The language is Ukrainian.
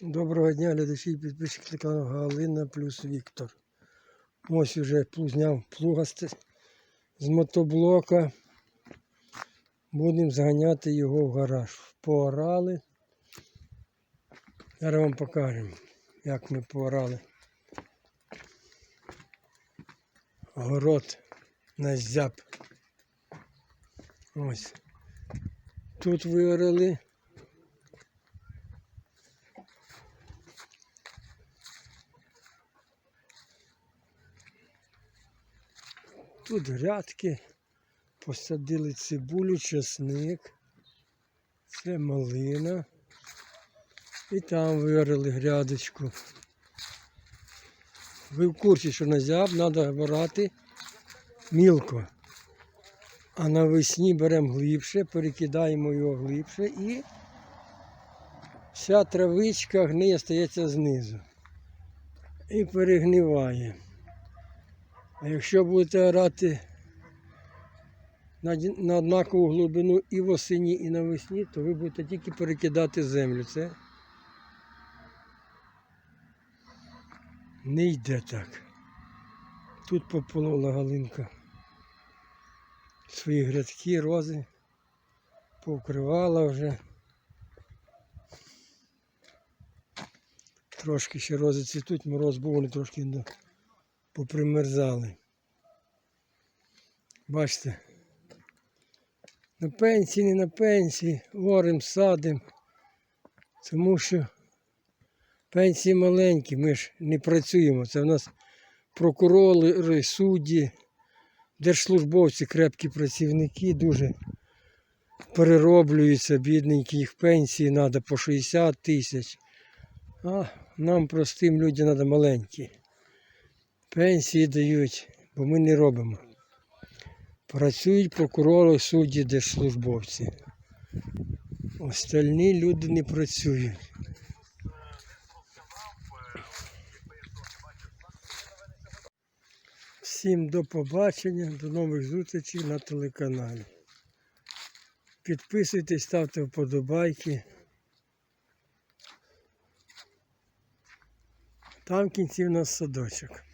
Доброго дня, глядачі і підписчики каналу Галина плюс Віктор. Ось уже плу- зняв плуга з, з мотоблока. Будемо зганяти його в гараж. Поорали. Зараз вам покажемо, як ми поорали. Город на зяб. Ось. Тут виорали. Тут грядки, посадили цибулю, чесник, це малина. І там вирили грядочку. Ви в курсі, що на зяб треба брати мілко. А навесні беремо глибше, перекидаємо його глибше і вся травичка гниє стається знизу. І перегниває. А якщо будете орати на, однакову глибину і восені, і навесні, то ви будете тільки перекидати землю. Це не йде так. Тут пополола галинка. Свої грядки, рози повкривала вже. Трошки ще рози цвітуть, мороз був, вони трошки попримерзали. Бачите, на пенсії, не на пенсії, орем, садим, тому що пенсії маленькі, ми ж не працюємо. Це в нас прокурори, судді, держслужбовці, крепкі працівники, дуже перероблюються, бідненькі, їх пенсії треба по 60 тисяч. А нам простим людям треба маленькі. Пенсії дають, бо ми не робимо. Працюють прокурори, судді, держслужбовці. Остальні люди не працюють. Всім до побачення, до нових зустрічей на телеканалі. Підписуйтесь, ставте вподобайки. Там в кінці в нас садочок.